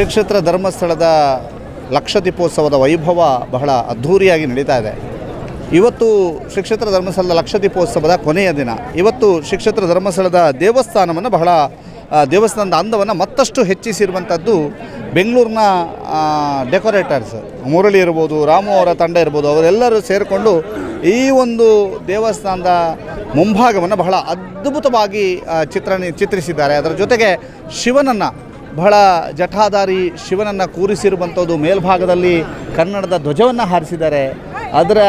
ಶ್ರೀ ಕ್ಷೇತ್ರ ಧರ್ಮಸ್ಥಳದ ಲಕ್ಷ ದೀಪೋತ್ಸವದ ವೈಭವ ಬಹಳ ಅದ್ಧೂರಿಯಾಗಿ ನಡೀತಾ ಇದೆ. ಇವತ್ತು ಶ್ರೀಕ್ಷೇತ್ರ ಧರ್ಮಸ್ಥಳದ ಲಕ್ಷ ದೀಪೋತ್ಸವದ ಕೊನೆಯ ದಿನ. ಇವತ್ತು ಶ್ರೀಕ್ಷೇತ್ರ ಧರ್ಮಸ್ಥಳದ ದೇವಸ್ಥಾನವನ್ನು ಬಹಳ ದೇವಸ್ಥಾನದ ಅಂದವನ್ನು ಮತ್ತಷ್ಟು ಹೆಚ್ಚಿಸಿರುವಂಥದ್ದು ಬೆಂಗಳೂರಿನ ಡೆಕೋರೇಟರ್ಸ್ ಮುರಳಿ ಇರ್ಬೋದು, ರಾಮು ಅವರ ತಂಡ ಇರ್ಬೋದು, ಅವರೆಲ್ಲರೂ ಸೇರಿಕೊಂಡು ಈ ಒಂದು ದೇವಸ್ಥಾನದ ಮುಂಭಾಗವನ್ನು ಬಹಳ ಅದ್ಭುತವಾಗಿ ಚಿತ್ರಣ ಚಿತ್ರಿಸಿದ್ದಾರೆ. ಅದರ ಜೊತೆಗೆ ಶಿವನನ್ನು ಬಹಳ ಜಠಾಧಾರಿ ಶಿವನನ್ನು ಕೂರಿಸಿರುವಂಥದ್ದು ಮೇಲ್ಭಾಗದಲ್ಲಿ ಕನ್ನಡದ ಧ್ವಜವನ್ನು ಹಾರಿಸಿದ್ದಾರೆ. ಅದರ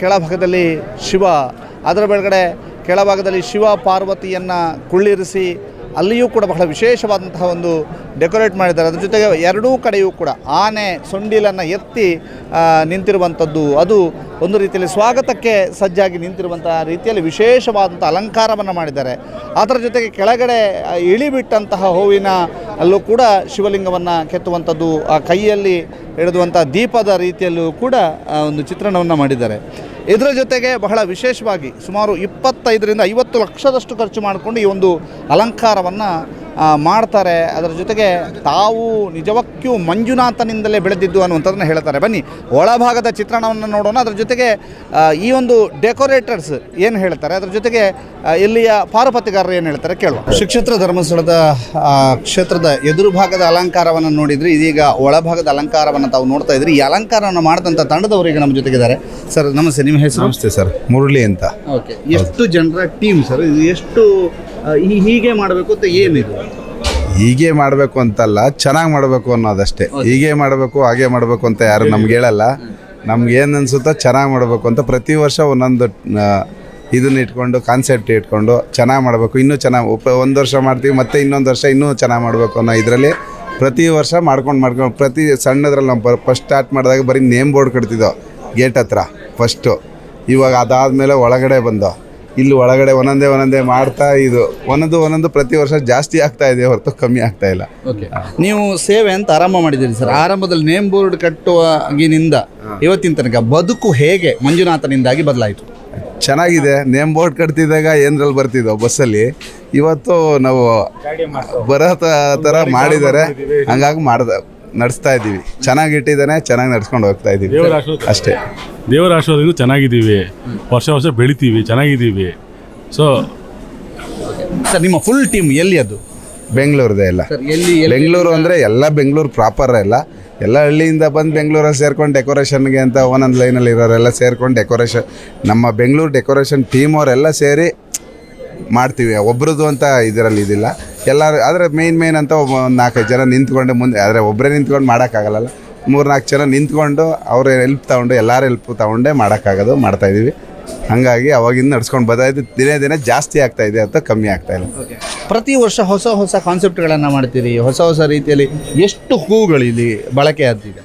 ಕೆಳಭಾಗದಲ್ಲಿ ಶಿವ, ಅದರ ಬೆಳಗಡೆ ಕೆಳಭಾಗದಲ್ಲಿ ಶಿವ ಪಾರ್ವತಿಯನ್ನು ಕುಳ್ಳಿರಿಸಿ ಅಲ್ಲಿಯೂ ಕೂಡ ಬಹಳ ವಿಶೇಷವಾದಂತಹ ಒಂದು ಡೆಕೋರೇಟ್ ಮಾಡಿದ್ದಾರೆ. ಅದ್ರ ಜೊತೆಗೆ ಎರಡೂ ಕಡೆಯೂ ಕೂಡ ಆನೆ ಸೊಂಡಿಲನ್ನು ಎತ್ತಿ ನಿಂತಿರುವಂಥದ್ದು. ಅದು ಒಂದು ರೀತಿಯಲ್ಲಿ ಸ್ವಾಗತಕ್ಕೆ ಸಜ್ಜಾಗಿ ನಿಂತಿರುವಂತಹ ರೀತಿಯಲ್ಲಿ ವಿಶೇಷವಾದಂಥ ಅಲಂಕಾರವನ್ನು ಮಾಡಿದ್ದಾರೆ. ಅದರ ಜೊತೆಗೆ ಕೆಳಗಡೆ ಇಳಿಬಿಟ್ಟಂತಹ ಹೂವಿನ ಅಲ್ಲೂ ಕೂಡ ಶಿವಲಿಂಗವನ್ನು ಕೆತ್ತುವಂಥದ್ದು, ಆ ಕೈಯಲ್ಲಿ ಹಿಡಿದುವಂಥ ದೀಪದ ರೀತಿಯಲ್ಲೂ ಕೂಡ ಒಂದು ಚಿತ್ರಣವನ್ನು ಮಾಡಿದ್ದಾರೆ. ಇದರ ಜೊತೆಗೆ ಬಹಳ ವಿಶೇಷವಾಗಿ ಸುಮಾರು ಇಪ್ಪತ್ತೈದರಿಂದ ಐವತ್ತು ಲಕ್ಷದಷ್ಟು ಖರ್ಚು ಮಾಡಿಕೊಂಡು ಈ ಒಂದು ಅಲಂಕಾರವನ್ನು ಮಾಡ್ತಾರೆ. ಅದರ ಜೊತೆಗೆ ತಾವು ನಿಜವಕ್ಕೂ ಮಂಜುನಾಥನಿಂದಲೇ ಬೆಳೆದಿದ್ದು ಅನ್ನುವಂಥದ್ದನ್ನು ಹೇಳ್ತಾರೆ. ಬನ್ನಿ ಒಳಭಾಗದ ಚಿತ್ರಣವನ್ನು ನೋಡೋಣ. ಅದರ ಜೊತೆಗೆ ಈ ಒಂದು ಡೆಕೋರೇಟರ್ಸ್ ಏನು ಹೇಳ್ತಾರೆ? ಅದರ ಜೊತೆಗೆ ಇಲ್ಲಿಯ ಪಾರುಪತಿಗಾರರು ಏನು ಹೇಳ್ತಾರೆ ಕೇಳುವ. ಶಿಕ್ಷೇತ್ರ ಧರ್ಮಸ್ಥಳದ ಆ, ಕ್ಷೇತ್ರದ ಎದುರು ಭಾಗದ ಅಲಂಕಾರವನ್ನು ನೋಡಿದರೆ ಇದೀಗ ಒಳಭಾಗದ ಅಲಂಕಾರವನ್ನು ತಾವು ನೋಡ್ತಾ ಇದ್ರಿ. ಈ ಅಲಂಕಾರವನ್ನು ಮಾಡಿದಂಥ ತಂಡದವರಿಗೆ ಈಗ ನಮ್ಮ ಜೊತೆಗಿದ್ದಾರೆ. ಸರ್ ನಮಸ್ತೆ ನಿಮ್ಮ ಹೆಸರು? ನಮಸ್ತೆ ಸರ್. ಮುರಳಿ ಅಂತ. ಓಕೆ. ಎಷ್ಟು ಜನರ ಟೀಮ್ ಸರ್? ಇದು ಎಷ್ಟು ಈ- ಹೀಗೆ ಮಾಡಬೇಕು ಅಂತ ಏನಿದು ಹೀಗೆ ಮಾಡಬೇಕು ಅಂತಲ್ಲ ಚೆನ್ನಾಗಿ ಮಾಡಬೇಕು ಅನ್ನೋದಷ್ಟೇ. ಹೀಗೆ ಮಾಡಬೇಕು ಹಾಗೆ ಮಾಡಬೇಕು ಅಂತ ಯಾರು ನಮ್ಗೆ ಹೇಳಲ್ಲ. ನಮ್ಗೆ ಏನು ಅನ್ಸುತ್ತೋ ಚೆನ್ನಾಗಿ ಮಾಡಬೇಕು ಅಂತ ಪ್ರತಿ ವರ್ಷ ಒಂದೊಂದು ಇದನ್ನ ಇಟ್ಕೊಂಡು ಕಾನ್ಸೆಪ್ಟ್ ಇಟ್ಕೊಂಡು ಚೆನ್ನಾಗಿ ಮಾಡಬೇಕು. ಇನ್ನೂ ಚೆನ್ನಾಗಿ ಉಪ ಒಂದು ವರ್ಷ ಮಾಡ್ತೀವಿ ಮತ್ತೆ ಇನ್ನೊಂದು ವರ್ಷ ಇನ್ನೂ ಚೆನ್ನಾಗಿ ಮಾಡಬೇಕು ಅನ್ನೋ ಇದರಲ್ಲಿ ಪ್ರತಿ ವರ್ಷ ಮಾಡ್ಕೊಂಡು ಮಾಡ್ಕೊಂಡು ಪ್ರತಿ ಸಣ್ಣದ್ರಲ್ಲಿ ನಾವು ಫಸ್ಟ್ ಸ್ಟಾರ್ಟ್ ಮಾಡಿದಾಗ ಬರೀ ನೇಮ್ ಬೋರ್ಡ್ ಕಟ್ತಿದ್ದೋ ಗೇಟ್ ಹತ್ರ ಫಸ್ಟು ಇವಾಗ ಅದಾದಮೇಲೆ ಒಳಗಡೆ ಬಂದೋ ಇಲ್ಲಿ ಒಳಗಡೆ ಒಂದೊಂದೇ ಒಂದೊಂದೇ ಮಾಡ್ತಾ ಇದು. ಒಂದೊಂದು ಒಂದೊಂದು ಪ್ರತಿ ವರ್ಷ ಜಾಸ್ತಿ ಆಗ್ತಾ ಇದೆ ಹೊರತು ಕಮ್ಮಿ ಆಗ್ತಾ ಇಲ್ಲ. ಓಕೆ ನೀವು ಸೇವೆ ಅಂತ ಆರಂಭ ಮಾಡಿದ್ದೀರಿ ಸರ್. ಆರಂಭದಲ್ಲಿ ನೇಮ್ ಬೋರ್ಡ್ ಕಟ್ಟುವಾಗಿನಿಂದ ಇವತ್ತಿನ ತನಕ ಬದುಕು ಹೇಗೆ ಮಂಜುನಾಥನಿಂದಾಗಿ ಬದಲಾಯಿತು? ಚೆನ್ನಾಗಿದೆ. ನೇಮ್ ಬೋರ್ಡ್ ಕಟ್ತಿದ್ದಾಗ ಏನ್ರಲ್ಲಿ ಬರ್ತಿದ್ದೋ ಬಸ್ಸಲ್ಲಿ? ಇವತ್ತು ನಾವು ಬರೋ ಥರ ಮಾಡಿದ್ದಾರೆ. ಹಂಗಾಗಿ ಮಾಡ್ದ ನಡೆಸ್ತಾ ಇದ್ದೀವಿ. ಚೆನ್ನಾಗಿ ಇಟ್ಟಿದ್ದಾನೆ ಚೆನ್ನಾಗಿ ನಡ್ಸ್ಕೊಂಡು ಹೋಗ್ತಾ ಇದ್ದೀವಿ. ದೇವರ ಆಶೀರ್ವಾದ. ಅಷ್ಟೇ. ದೇವರ ಆಶೀರ್ವಾದದಿಂದ ಚೆನ್ನಾಗಿದ್ದೀವಿ. ವರ್ಷ ವರ್ಷ ಬೆಳಿತೀವಿ ಚೆನ್ನಾಗಿದ್ದೀವಿ. ಸೊ ಸರ್ ನಿಮ್ಮ ಫುಲ್ ಟೀಮ್ ಎಲ್ಲಿ ಅದು? ಬೆಂಗಳೂರದೇ ಎಲ್ಲ ಸರ್ ಎಲ್ಲಿ ಬೆಂಗಳೂರು ಅಂದರೆ ಎಲ್ಲ ಬೆಂಗಳೂರು ಪ್ರಾಪರ್ ಎಲ್ಲ ಎಲ್ಲ ಹಳ್ಳಿಯಿಂದ ಬಂದು ಬೆಂಗಳೂರಲ್ಲಿ ಸೇರ್ಕೊಂಡು ಡೆಕೋರೇಷನ್ಗೆ ಅಂತ ಒಂದೊಂದು ಲೈನಲ್ಲಿ ಇರೋರೆಲ್ಲ ಸೇರ್ಕೊಂಡು ಡೆಕೋರೇಷನ್ ನಮ್ಮ ಬೆಂಗಳೂರು ಡೆಕೋರೇಷನ್ ಟೀಮ್ ಅವರೆಲ್ಲ ಸೇರಿ ಮಾಡ್ತೀವಿ. ಒಬ್ರದ್ದು ಅಂತ ಇದರಲ್ಲಿ ಇದಿಲ್ಲ. ಎಲ್ಲರೂ ಆದರೆ ಮೇಯ್ನ್ ಮೇಯ್ನ್ ಅಂತ ಒಬ್ಬ ಒಂದು ನಾಲ್ಕೈದು ಜನ ನಿಂತ್ಕೊಂಡು ಮುಂದೆ ಆದರೆ ಒಬ್ಬರೇ ನಿಂತ್ಕೊಂಡು ಮಾಡೋಕ್ಕಾಗಲ್ಲ ಮೂರು ನಾಲ್ಕು ಜನ ನಿಂತ್ಕೊಂಡು ಅವ್ರ ಹೆಲ್ಪ್ ತಗೊಂಡು ಎಲ್ಲರ ಹೆಲ್ಪ್ ತೊಗೊಂಡೇ ಮಾಡೋಕ್ಕಾಗೋದು ಮಾಡ್ತಾಯಿದ್ದೀವಿ ಹಾಗಾಗಿ ಅವಾಗಿಂದ ನಡ್ಸ್ಕೊಂಡು ಬರ್ತಾಯಿದ್ದು ದಿನೇ ದಿನ ಜಾಸ್ತಿ ಆಗ್ತಾ ಇದೆ ಅಂತ ಕಮ್ಮಿ ಆಗ್ತಾ ಇಲ್ಲ. ಪ್ರತಿ ವರ್ಷ ಹೊಸ ಹೊಸ ಕಾನ್ಸೆಪ್ಟ್ಗಳನ್ನು ಮಾಡ್ತೀರಿ? ಹೊಸ ಹೊಸ ರೀತಿಯಲ್ಲಿ ಎಷ್ಟು ಹೂಗಳು ಇಲ್ಲಿ ಬಳಕೆ ಆಗ್ತಿದೆ?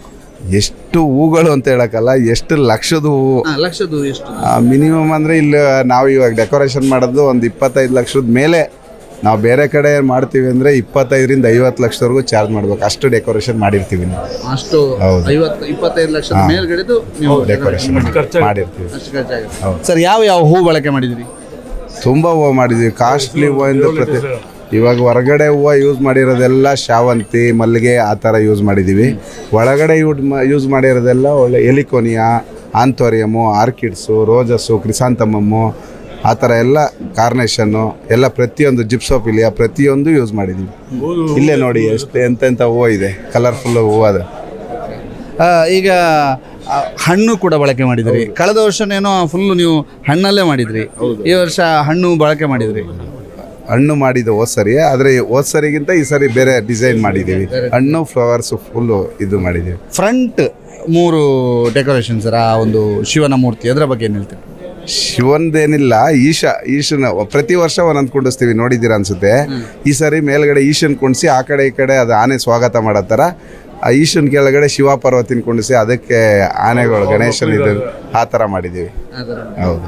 ಎಷ್ಟು ಹೂಗಳು ಅಂತ ಹೇಳೋಕ್ಕಲ್ಲ ಎಷ್ಟು ಲಕ್ಷದ ಹೂವು. ಲಕ್ಷದ ಎಷ್ಟು? ಮಿನಿಮಮ್ ಅಂದರೆ ಇಲ್ಲಿ ನಾವು ಇವಾಗ ಡೆಕೋರೇಷನ್ ಮಾಡೋದು ಒಂದು ಇಪ್ಪತ್ತೈದು ಲಕ್ಷದ ಮೇಲೆ ನಾವು ಬೇರೆ ಕಡೆ ಮಾಡ್ತೀವಿ ಅಂದರೆ ಇಪ್ಪತ್ತೈದರಿಂದ ಐವತ್ತು ಲಕ್ಷದವರೆಗೂ ಚಾರ್ಜ್ ಮಾಡ್ಬೇಕು. ಅಷ್ಟು ಡೆಕೋರೇಷನ್ ಮಾಡಿರ್ತೀವಿ ನಾವು. ಅಷ್ಟು ಹೌದು. ಐವತ್ತು ಇಪ್ಪತ್ತೈದು ಲಕ್ಷದ ಮೇಲ್ಗಡೆದು ನೀವು ಡೆಕೋರೇಷನ್ ಮಾಡಿರ್ತೀವಿ. ಅಷ್ಟು ಖರ್ಚಾಗುತ್ತೆ. ಸರ್ ಯಾವ ಯಾವ ಹೂ ಬಳಕೆ ಮಾಡಿದಿರಿ ತುಂಬ ಹೂವು ಮಾಡಿದ್ವಿ ಕಾಸ್ಟ್ಲಿ ಹೂವಿಂದ ಪ್ರತಿ ಇವಾಗ ಹೊರಗಡೆ ಹೂವು ಯೂಸ್ ಮಾಡಿರೋದೆಲ್ಲ ಶಾವಂತಿ ಮಲ್ಲಿಗೆ ಆ ಥರ ಯೂಸ್ ಮಾಡಿದ್ದೀವಿ. ಒಳಗಡೆ ಯೂಸ್ ಯೂಸ್ ಮಾಡಿರೋದೆಲ್ಲ ಒಳ್ಳೆ ಎಲಿಕೋನಿಯಾ ಆಂಥೋರಿಯಮು ಆರ್ಕಿಡ್ಸು ರೋಜಸ್ಸು ಕ್ರಿಸಾಂತಮಮ್ಮು ಆ ಥರ ಎಲ್ಲ ಕಾರ್ನೇಷನ್ನು ಎಲ್ಲ ಪ್ರತಿಯೊಂದು ಜಿಪ್ಸೋಪಿಲಿಯಾ ಪ್ರತಿಯೊಂದು ಯೂಸ್ ಮಾಡಿದ್ದೀವಿ ಇಲ್ಲೇ ನೋಡಿ ಎಷ್ಟು ಎಂತೆಂಥ ಹೂವು ಇದೆ ಕಲರ್ಫುಲ್ ಹೂವು ಅದು. ಆ, ಈಗ ಆ, ಹಣ್ಣು ಕೂಡ ಬಳಕೆ ಮಾಡಿದ್ರಿ. ಕಳೆದ ವರ್ಷನೇನೋ ಫುಲ್ ನೀವು ಹಣ್ಣಲ್ಲೇ ಮಾಡಿದ್ರಿ. ಈ ವರ್ಷ ಹಣ್ಣು ಬಳಕೆ ಮಾಡಿದ್ರಿ. ಹಣ್ಣು ಮಾಡಿದ ಹೋದ ಸರಿ ಆದರೆ ಹೋದ ಸರಿಗಿಂತ ಈ ಸರಿ ಬೇರೆ ಡಿಸೈನ್ ಮಾಡಿದ್ದೀವಿ ಹಣ್ಣು ಫ್ಲವರ್ಸು ಫುಲ್ಲು ಇದು ಮಾಡಿದ್ದೀವಿ ಫ್ರಂಟ್ ಮೂರು ಡೆಕೋರೇಷನ್ ಸರ್ ಆ ಒಂದು ಶಿವನ ಮೂರ್ತಿ ಅದರ ಬಗ್ಗೆ ಏನು ಹೇಳ್ತೀರಿ? ಶಿವನ್ದೇನಿಲ್ಲ ಈಶ ಈಶನ ಪ್ರತಿ ವರ್ಷ ಒಂದೊಂದು ಕುಂಡಿಸ್ತೀವಿ ನೋಡಿದ್ದೀರಾ ಅನ್ಸುತ್ತೆ. ಈ ಸಾರಿ ಮೇಲ್ಗಡೆ ಈಶನ್ ಕುಣಿಸಿ ಆ ಕಡೆ ಈ ಕಡೆ ಅದು ಆನೆ ಸ್ವಾಗತ ಮಾಡೋ ಥರ ಆ ಈಶನ್ ಕೆಳಗಡೆ ಶಿವ ಪಾರ್ವತಿನ ಕುಣಿಸಿ ಅದಕ್ಕೆ ಆನೆಗಳು ಗಣೇಶನ ಇದು ಆ ಥರ ಮಾಡಿದ್ದೀವಿ. ಹೌದು.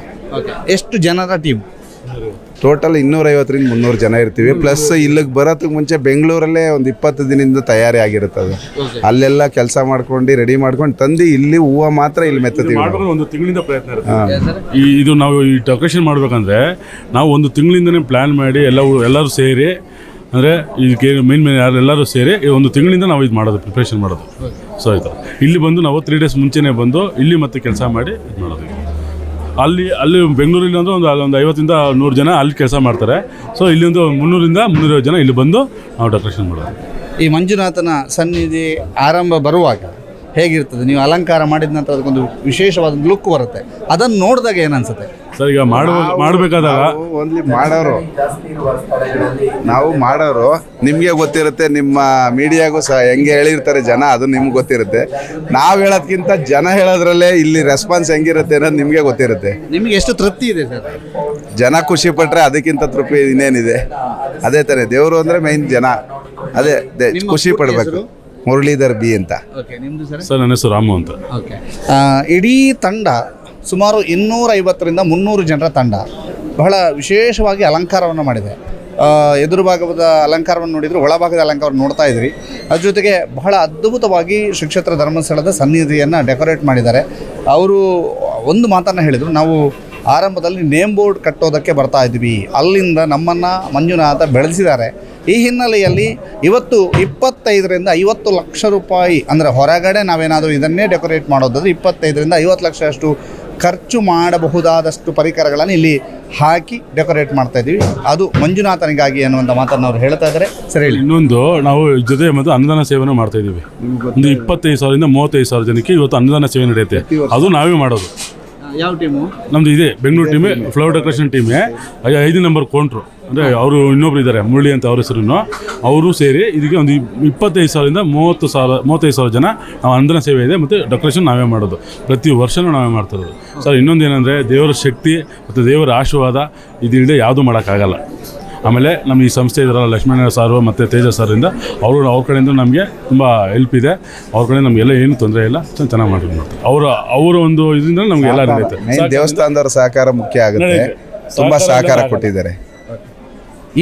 ಎಷ್ಟು ಜನರ ಟೀಮ್ ಟೋಟಲ್ ಇನ್ನೂರೈವತ್ತರಿಂದ ಮುನ್ನೂರು ಜನ ಇರ್ತೀವಿ. ಪ್ಲಸ್ ಇಲ್ಲಿಗೆ ಬರೋದಕ್ಕೆ ಮುಂಚೆ ಬೆಂಗಳೂರಲ್ಲೇ ಒಂದು ಇಪ್ಪತ್ತು ದಿನದಿಂದ ತಯಾರಿ ಆಗಿರುತ್ತೆ ಅದು ಅಲ್ಲೆಲ್ಲ ಕೆಲಸ ಮಾಡ್ಕೊಂಡು ರೆಡಿ ಮಾಡ್ಕೊಂಡು ತಂದು ಇಲ್ಲಿ ಹೂವು ಮಾತ್ರ ಇಲ್ಲಿ ಮೆತ್ತತೀವಿ. ಮಾಡ್ಬೇಕು ಒಂದು ತಿಂಗಳಿಂದ ಪ್ರಯತ್ನ ಇರುತ್ತೆ. ಈ ಇದು ನಾವು ಈ ಡೆಕೋರೇಷನ್ ಮಾಡ್ಬೇಕಂದ್ರೆ ನಾವು ಒಂದು ತಿಂಗಳಿಂದನೇ ಪ್ಲ್ಯಾನ್ ಮಾಡಿ ಎಲ್ಲ ಎಲ್ಲರೂ ಸೇರಿ ಅಂದರೆ ಇದಕ್ಕೆ ಮೇನ್ ಮೇನ್ ಯಾರು ಎಲ್ಲರೂ ಸೇರಿ ಈ ಒಂದು ತಿಂಗಳಿಂದ ನಾವು ಇದು ಮಾಡೋದು ಪ್ರಿಪ್ರೇಷನ್ ಮಾಡೋದು. ಸೊ ಆಯಿತು. ಇಲ್ಲಿ ಬಂದು ನಾವು ತ್ರೀ ಡೇಸ್ ಮುಂಚೆನೇ ಬಂದು ಇಲ್ಲಿ ಮತ್ತೆ ಕೆಲಸ ಮಾಡಿ ಇದು ಅಲ್ಲಿ ಅಲ್ಲಿ ಬೆಂಗಳೂರಲ್ಲಿ ಒಂದು ಅಲ್ಲೊಂದು ಐವತ್ತಿಂದ ನೂರು ಜನ ಅಲ್ಲಿ ಕೆಲಸ ಮಾಡ್ತಾರೆ. ಸೊ ಇಲ್ಲಿ ಒಂದು ಮುನ್ನೂರಿಂದ ಮುನ್ನೂರೈವತ್ತು ಜನ ಇಲ್ಲಿ ಬಂದು ನಾವು ಡೆಕೋರೇಷನ್ ಮಾಡೋದು. ಈ ಮಂಜುನಾಥನ ಸನ್ನಿಧಿ ಆರಂಭ ಬರುವಾಗ ಹೇಗಿರ್ತದೆ? ನೀವು ಅಲಂಕಾರ ಮಾಡಿದ ನಂತರ ಅದಕ್ಕೊಂದು ವಿಶೇಷವಾದ ಲುಕ್ ಬರುತ್ತೆ. ಅದನ್ನು ನೋಡಿದಾಗ ಏನನ್ಸುತ್ತೆ ಸರ್ ಈಗ ಮಾಡುವ ಮಾಡಬೇಕಾದಾಗ ಓನ್ಲಿ ಮಾಡೋರು. ನಾವು ಮಾಡೋರು ನಿಮಗೆ ಗೊತ್ತಿರುತ್ತೆ ನಿಮ್ಮ ಮೀಡಿಯಾಗೂ ಸಹ ಹೆಂಗೆ ಹೇಳಿರ್ತಾರೆ ಜನ ಅದು ನಿಮ್ಗೆ ಗೊತ್ತಿರುತ್ತೆ. ನಾವು ಹೇಳೋದ್ಕಿಂತ ಜನ ಹೇಳೋದ್ರಲ್ಲೇ ಇಲ್ಲಿ ರೆಸ್ಪಾನ್ಸ್ ಹೆಂಗಿರುತ್ತೆ ಅನ್ನೋದು ನಿಮಗೆ ಗೊತ್ತಿರುತ್ತೆ. ನಿಮಗೆ ಎಷ್ಟು ತೃಪ್ತಿ ಇದೆ ಸರ್? ಜನ ಖುಷಿ ಪಟ್ಟರೆ ಅದಕ್ಕಿಂತ ತೃಪ್ತಿ ಇನ್ನೇನಿದೆ. ಅದೇ ತಾನೇ ದೇವರು ಅಂದರೆ ಮೈನ್ ಜನ. ಅದೇ ದೇ- ಖುಷಿ ಪಡಬೇಕು? ಮುರಳೀಧರ್ ಬಿ ಅಂತ. ಓಕೆ ನಿಮ್ಮದು ಸರ್? ಸರ್ ನನ್ನ ಹೆಸರು ರಾಮು ಅಂತ. ಓಕೆ ಇಡೀ ತಂಡ ಸುಮಾರು ಇನ್ನೂರ ಐವತ್ತರಿಂದ ಮುನ್ನೂರು ಜನರ ತಂಡ ಬಹಳ ವಿಶೇಷವಾಗಿ ಅಲಂಕಾರವನ್ನು ಮಾಡಿದೆ. ಎದುರು ಭಾಗದ ಅಲಂಕಾರವನ್ನು ನೋಡಿದರೆ ಒಳಭಾಗದ ಅಲಂಕಾರವನ್ನು ನೋಡ್ತಾ ಇದ್ರಿ. ಅದ್ರ ಜೊತೆಗೆ ಬಹಳ ಅದ್ಭುತವಾಗಿ ಶ್ರೀಕ್ಷೇತ್ರ ಧರ್ಮಸ್ಥಳದ ಸನ್ನಿಧಿಯನ್ನು ಡೆಕೋರೇಟ್ ಮಾಡಿದ್ದಾರೆ. ಅವರು ಒಂದು ಮಾತನ್ನು ಹೇಳಿದರು ನಾವು ಆರಂಭದಲ್ಲಿ ನೇಮ್ ಬೋರ್ಡ್ ಕಟ್ಟೋದಕ್ಕೆ ಬರ್ತಾ ಇದ್ವಿ. ಅಲ್ಲಿಂದ ನಮ್ಮನ್ನು ಮಂಜುನಾಥ ಬೆಳೆಸಿದ್ದಾರೆ. ಈ ಹಿನ್ನೆಲೆಯಲ್ಲಿ ಇವತ್ತು ಇಪ್ಪತ್ತೈದರಿಂದ ಐವತ್ತು ಲಕ್ಷ ರೂಪಾಯಿ ಅಂದರೆ ಹೊರಗಡೆ ನಾವೇನಾದರೂ ಇದನ್ನೇ ಡೆಕೋರೇಟ್ ಮಾಡೋದಾದ್ರೆ ಇಪ್ಪತ್ತೈದರಿಂದ ಐವತ್ತು ಲಕ್ಷ ಅಷ್ಟು ಖರ್ಚು ಮಾಡಬಹುದಾದಷ್ಟು ಪರಿಕರಗಳನ್ನು ಇಲ್ಲಿ ಹಾಕಿ ಡೆಕೋರೇಟ್ ಮಾಡ್ತಾ ಇದ್ದೀವಿ. ಅದು ಮಂಜುನಾಥನಿಗಾಗಿ ಅನ್ನುವಂಥ ಮಾತನ್ನು ಅವರು ಹೇಳ್ತಾ ಇದ್ದಾರೆ. ಸರಿ ಹೇಳಿ. ಇನ್ನೊಂದು ನಾವು ಜೊತೆ ಮತ್ತು ಅನ್ನದಾನ ಸೇವೆಯನ್ನು ಮಾಡ್ತಾ ಇದ್ದೀವಿ. ಒಂದು ಇಪ್ಪತ್ತೈದು ಸಾವಿರದಿಂದ ಮೂವತ್ತೈದು ಸಾವಿರ ಜನಕ್ಕೆ ಇವತ್ತು ಅನ್ನದಾನ ಸೇವೆ ನಡೆಯುತ್ತೆ. ಅದು ನಾವೇ ಮಾಡೋದು. ಯಾವ ಟೀಮು? ನಮ್ದು ಇದೆ, ಬೆಂಗಳೂರು ಟೀಮೇ ಫ್ಲವರ್ ಡೆಕೋರೇಷನ್ ಟೀಮೇ. ಐದು ನಂಬರ್ ಕೌಂಟ್ರು ಅಂದರೆ ಅವರು ಇನ್ನೊಬ್ರು ಇದ್ದಾರೆ ಮುರಳಿ ಅಂತ ಅವ್ರ ಹೆಸರು ಅವರು ಸೇರಿ ಇದಕ್ಕೆ ಒಂದು ಇಪ್- ಇಪ್ಪತ್ತೈದು ಸಾವಿರದಿಂದ ಮೂವತ್ತು ಸಾವಿರ, ಮೂವತ್ತೈದು ಸಾವಿರ ಜನ ನಾವು ಅಂದನ ಸೇವೆ ಇದೆ ಮತ್ತು ಡೆಕೋರೇಷನ್ ನಾವೇ ಮಾಡೋದು. ಪ್ರತಿ ವರ್ಷವೂ ನಾವೇ ಮಾಡ್ತಿರೋದು ಸರ್ ಇನ್ನೊಂದು ಏನಂದರೆ ದೇವರ ಶಕ್ತಿ ಮತ್ತು ದೇವರ ಆಶೀರ್ವಾದ ಇದಿಲ್ಲದೆ ಯಾವುದೂ ಮಾಡೋಕ್ಕಾಗಲ್ಲ. ಆಮೇಲೆ ನಮ್ಮ ಈ ಸಂಸ್ಥೆ ಇದರಲ್ಲ ಲಕ್ಷ್ಮಣ ಸಾರು ಮತ್ತು ತೇಜಸ್ ಸಾರಿಂದ ಅವರು ಅವ್ರ ಕಡೆಯಿಂದ ನಮಗೆ ತುಂಬ ಹೆಲ್ಪ್ ಇದೆ. ಅವ್ರ ಕಡೆ ನಮಗೆಲ್ಲ ಏನು ತೊಂದರೆ ಇಲ್ಲ. ಚೆನ್ನಾಗಿ ಮಾಡಿದ್ರು ಮಾಡ್ತಾರೆ ಅವರ ಅವರ ಒಂದು ಇದರಿಂದ ನಮಗೆಲ್ಲ ನಡೆಯುತ್ತೆ ದೇವಸ್ಥಾನದವರ ದೇವಸ್ಥಾನದವ್ರ ಸಹಕಾರ ಮುಖ್ಯ ಆಗುತ್ತೆ. ತುಂಬ ಸಹಕಾರ ಕೊಟ್ಟಿದ್ದಾರೆ.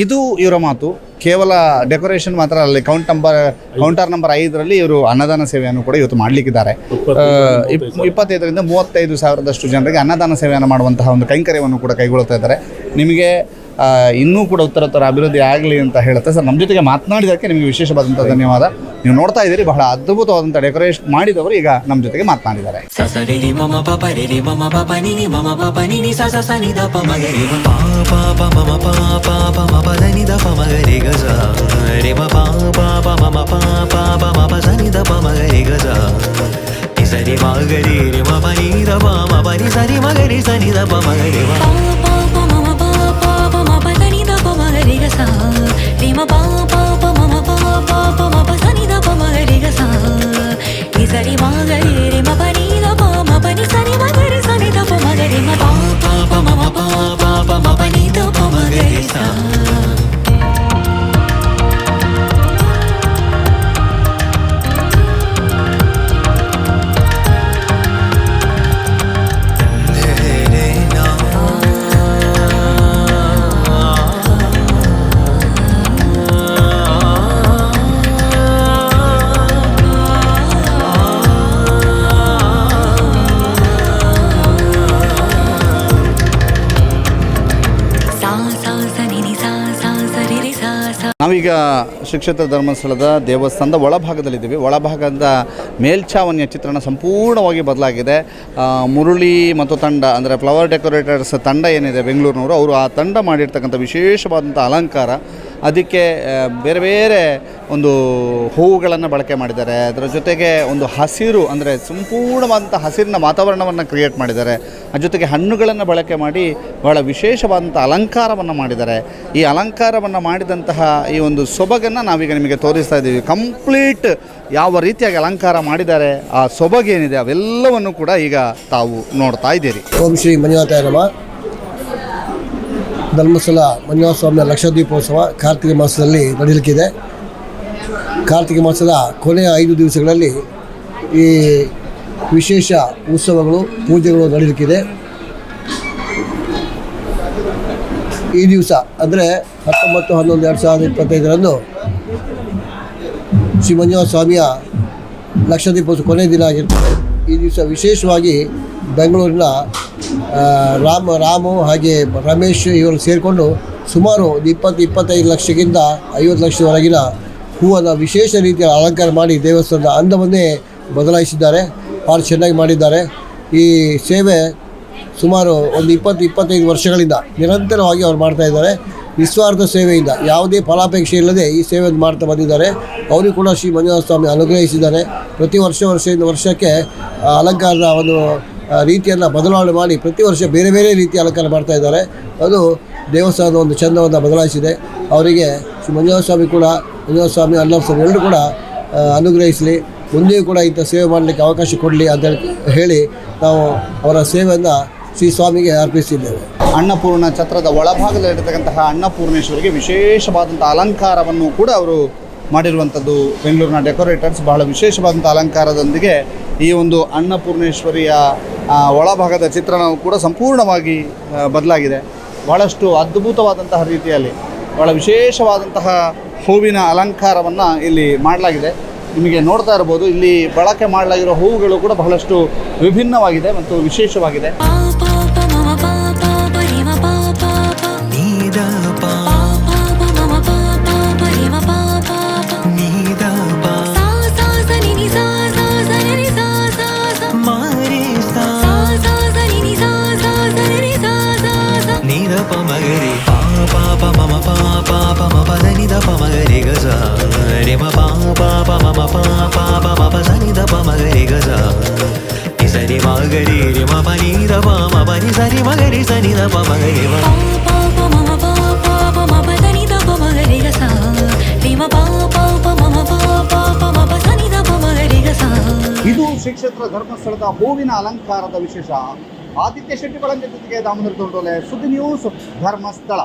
ಇದು ಇವರ ಮಾತು. ಕೇವಲ ಡೆಕೋರೇಷನ್ ಮಾತ್ರ ಅಲ್ಲಿ ಕೌಂಟ್ ನಂಬರ್ ಕೌಂಟರ್ ನಂಬರ್ ಐದರಲ್ಲಿ ಇವರು ಅನ್ನದಾನ ಸೇವೆಯನ್ನು ಕೂಡ ಇವತ್ತು ಮಾಡಲಿಕ್ಕಿದ್ದಾರೆ. ಇಪ್ಪತ್ತೈದರಿಂದ ಮೂವತ್ತೈದು ಸಾವಿರದಷ್ಟು ಜನರಿಗೆ ಅನ್ನದಾನ ಸೇವೆಯನ್ನು ಮಾಡುವಂತಹ ಒಂದು ಕೈಂಕರ್ಯವನ್ನು ಕೂಡ ಕೈಗೊಳ್ಳುತ್ತಾ ಇದ್ದಾರೆ. ನಿಮಗೆ ಇನ್ನೂ ಕೂಡ ಉತ್ತರೋತ್ತರ ಅಭಿವೃದ್ಧಿ ಆಗಲಿ ಅಂತ ಹೇಳುತ್ತೆ. ಸರ್ ನಮ್ಮ ಜೊತೆಗೆ ಮಾತನಾಡಿದ್ದಕ್ಕೆ ನಿಮಗೆ ವಿಶೇಷವಾದಂಥ ಧನ್ಯವಾದ. ನೀವು ನೋಡ್ತಾ ಇದ್ದೀರಿ ಬಹಳ ಅದ್ಭುತವಾದಂಥ ಡೆಕೋರೇಷನ್ ಮಾಡಿದವರು ಈಗ ನಮ್ಮ ಜೊತೆಗೆ ಮಾತನಾಡಿದ್ದಾರೆ. sa ಮಗರಿ. re re ma ma pa ಮಗರಿ re re ma సా రిమ పా పా ప మమ పా పా ప మ ప సని ద ప మ రి గ సా ని సరి మా గ రి రి మ ప ని ద ప మ ప ని సని మ గ రి సని ద ప మ గ రి మ పా పా ప మమ పా పా ప మ ప ని ద ప మ గ రి సా ಶ್ರೀಕ್ಷೇತ್ರ ಧರ್ಮಸ್ಥಳದ ದೇವಸ್ಥಾನದ ಒಳಭಾಗದಲ್ಲಿದ್ದೀವಿ. ಒಳಭಾಗದ ಮೇಲ್ಛಾವಣಿಯ ಚಿತ್ರಣ ಸಂಪೂರ್ಣವಾಗಿ ಬದಲಾಗಿದೆ. ಮುರುಳಿ ಮತ್ತು ತಂಡ, ಅಂದರೆ ಫ್ಲವರ್ ಡೆಕೋರೇಟರ್ಸ್ ತಂಡ ಏನಿದೆ ಬೆಂಗಳೂರಿನವರು, ಅವರು ಆ ತಂಡ ಮಾಡಿರ್ತಕ್ಕಂಥ ವಿಶೇಷವಾದಂಥ ಅಲಂಕಾರ ಅದಕ್ಕೆ ಬೇರೆ ಬೇರೆ ಒಂದು ಹೂವುಗಳನ್ನು ಬಳಕೆ ಮಾಡಿದ್ದಾರೆ. ಅದರ ಜೊತೆಗೆ ಒಂದು ಹಸಿರು, ಅಂದರೆ ಸಂಪೂರ್ಣವಾದಂಥ ಹಸಿರಿನ ವಾತಾವರಣವನ್ನು ಕ್ರಿಯೇಟ್ ಮಾಡಿದ್ದಾರೆ. ಅದ್ರ ಜೊತೆಗೆ ಹಣ್ಣುಗಳನ್ನು ಬಳಕೆ ಮಾಡಿ ಬಹಳ ವಿಶೇಷವಾದಂಥ ಅಲಂಕಾರವನ್ನು ಮಾಡಿದ್ದಾರೆ. ಈ ಅಲಂಕಾರವನ್ನು ಮಾಡಿದಂತಹ ಈ ಒಂದು ಸೊಬಗನ್ನು ನಾವೀಗ ನಿಮಗೆ ತೋರಿಸ್ತಾ ಇದ್ದೀವಿ. ಕಂಪ್ಲೀಟ್ ಯಾವ ರೀತಿಯಾಗಿ ಅಲಂಕಾರ ಮಾಡಿದ್ದಾರೆ, ಆ ಸೊಬಗೇನಿದೆ, ಅವೆಲ್ಲವನ್ನು ಕೂಡ ಈಗ ತಾವು ನೋಡ್ತಾ ಇದ್ದೀರಿ. ಓಂ ಶ್ರೀ ಮಂಜುನಾಥ ಧರ್ಮಸ್ಥಳ ಮಂಜುನಾಥ ಸ್ವಾಮಿಯ ಲಕ್ಷದೀಪೋತ್ಸವ ಕಾರ್ತಿಕ ಮಾಸದಲ್ಲಿ ನಡೆಯಲಿಕ್ಕಿದೆ ಕಾರ್ತಿಕ ಮಾಸದ ಕೊನೆಯ ಐದು ದಿವಸಗಳಲ್ಲಿ ಈ ವಿಶೇಷ ಉತ್ಸವಗಳು, ಪೂಜೆಗಳು ನಡೆಯಲಿಕ್ಕಿದೆ ಈ ದಿವಸ ಅಂದರೆ ಹತ್ತೊಂಬತ್ತು, ಹನ್ನೊಂದು, ಎರಡು ಸಾವಿರದ ಇಪ್ಪತ್ತೈದರಂದು ಶ್ರೀ ಮಂಜುನಾಥ ಸ್ವಾಮಿಯ ಲಕ್ಷದೀಪೋತ್ಸವ ಕೊನೆಯ ದಿನ ಆಗಿರ್ತದೆ. ಈ ದಿವಸ ವಿಶೇಷವಾಗಿ ಬೆಂಗಳೂರಿನ ರಾಮ, ರಾಮು ಹಾಗೆ ರಮೇಶ್ ಇವರು ಸೇರಿಕೊಂಡು ಸುಮಾರು ಒಂದು ಇಪ್ಪತ್ತು, ಇಪ್ಪತ್ತೈದು ಲಕ್ಷಕ್ಕಿಂತ ಐವತ್ತು ಲಕ್ಷದವರೆಗಿನ ಹೂವನ್ನು ವಿಶೇಷ ರೀತಿಯಲ್ಲಿ ಅಲಂಕಾರ ಮಾಡಿ ದೇವಸ್ಥಾನದ ಅಂದವನ್ನೇ ಬದಲಾಯಿಸಿದ್ದಾರೆ. ಭಾಳ ಚೆನ್ನಾಗಿ ಮಾಡಿದ್ದಾರೆ. ಈ ಸೇವೆ ಸುಮಾರು ಒಂದು ಇಪ್ಪತ್ತು, ಇಪ್ಪತ್ತೈದು ವರ್ಷಗಳಿಂದ ನಿರಂತರವಾಗಿ ಅವ್ರು ಮಾಡ್ತಾ ಇದ್ದಾರೆ. ನಿಸ್ವಾರ್ಥ ಸೇವೆಯಿಂದ ಯಾವುದೇ ಫಲಾಪೇಕ್ಷೆ ಇಲ್ಲದೆ ಈ ಸೇವೆಯನ್ನು ಮಾಡ್ತಾ ಬಂದಿದ್ದಾರೆ. ಅವರಿಗೂ ಕೂಡ ಶ್ರೀ ಮಂಜುನಾಥ ಸ್ವಾಮಿ ಅನುಗ್ರಹಿಸಿದ್ದಾರೆ. ಪ್ರತಿ ವರ್ಷ, ವರ್ಷದಿಂದ ವರ್ಷಕ್ಕೆ ಅಲಂಕಾರದ ಒಂದು ರೀತಿಯನ್ನು ಬದಲಾವಣೆ ಮಾಡಿ ಪ್ರತಿ ವರ್ಷ ಬೇರೆ ಬೇರೆ ರೀತಿಯ ಅಲಂಕಾರ ಮಾಡ್ತಾ ಇದ್ದಾರೆ. ಅದು ದೇವಸ್ಥಾನದ ಒಂದು ಚಂದವನ್ನು ಬದಲಾಯಿಸಿದೆ. ಅವರಿಗೆ ಶ್ರೀ ಮಂಜುನಾಥ ಸ್ವಾಮಿ ಕೂಡ ಮಂಜುನಾಥ ಸ್ವಾಮಿ ಅಲ್ಲ ಸ್ವಾಮಿ ಎಲ್ಲರೂ ಕೂಡ ಅನುಗ್ರಹಿಸಲಿ. ಮುಂದೆಯೂ ಕೂಡ ಇಂಥ ಸೇವೆ ಮಾಡಲಿಕ್ಕೆ ಅವಕಾಶ ಕೊಡಲಿ ಅಂತ ಹೇಳಿ- ನಾವು ಅವರ ಸೇವೆಯನ್ನು ಶ್ರೀ ಸ್ವಾಮಿಗೆ ಅರ್ಪಿಸಿದ್ದೇವೆ. ಅನ್ನಪೂರ್ಣ ಛತ್ರದ ಒಳಭಾಗದಲ್ಲಿರ್ತಕ್ಕಂತಹ ಅನ್ನಪೂರ್ಣೇಶ್ವರಿಗೆ ವಿಶೇಷವಾದಂಥ ಅಲಂಕಾರವನ್ನು ಕೂಡ ಅವರು ಮಾಡಿರುವಂಥದ್ದು ಬೆಂಗಳೂರಿನ ಡೆಕೋರೇಟರ್ಸ್ ಬಹಳ ವಿಶೇಷವಾದಂಥ ಅಲಂಕಾರದೊಂದಿಗೆ ಈ ಒಂದು ಅನ್ನಪೂರ್ಣೇಶ್ವರಿಯ ಒಳಭಾಗದ ಚಿತ್ರಣವು ಕೂಡ ಸಂಪೂರ್ಣವಾಗಿ ಬದಲಾಗಿದೆ. ಬಹಳಷ್ಟು ಅದ್ಭುತವಾದಂತಹ ರೀತಿಯಲ್ಲಿ, ಬಹಳ ವಿಶೇಷವಾದಂತಹ ಹೂವಿನ ಅಲಂಕಾರವನ್ನು ಇಲ್ಲಿ ಮಾಡಲಾಗಿದೆ. ನಿಮಗೆ ನೋಡ್ತಾ ಇರ್ಬೋದು, ಇಲ್ಲಿ ಬಳಕೆ ಮಾಡಲಾಗಿರೋ ಹೂವುಗಳು ಕೂಡ ಬಹಳಷ್ಟು ವಿಭಿನ್ನವಾಗಿದೆ ಮತ್ತು ವಿಶೇಷವಾಗಿದೆ. ಸ. ನಿದ ಪ ಮಗರಿ ಮ ಇದು ಶ್ರೀ ಕ್ಷೇತ್ರ ಧರ್ಮಸ್ಥಳದ ಹೂವಿನ ಅಲಂಕಾರದ ವಿಶೇಷ. ಆದಿತ್ಯ ಶೆಟ್ಟಿ ಬಳಂಗ ಜೊತೆಗೆ ದಾಮೋದರ ತೋಟೋಲೆ ಸುದ್ದಿ ನ್ಯೂಸ್ ಧರ್ಮಸ್ಥಳ.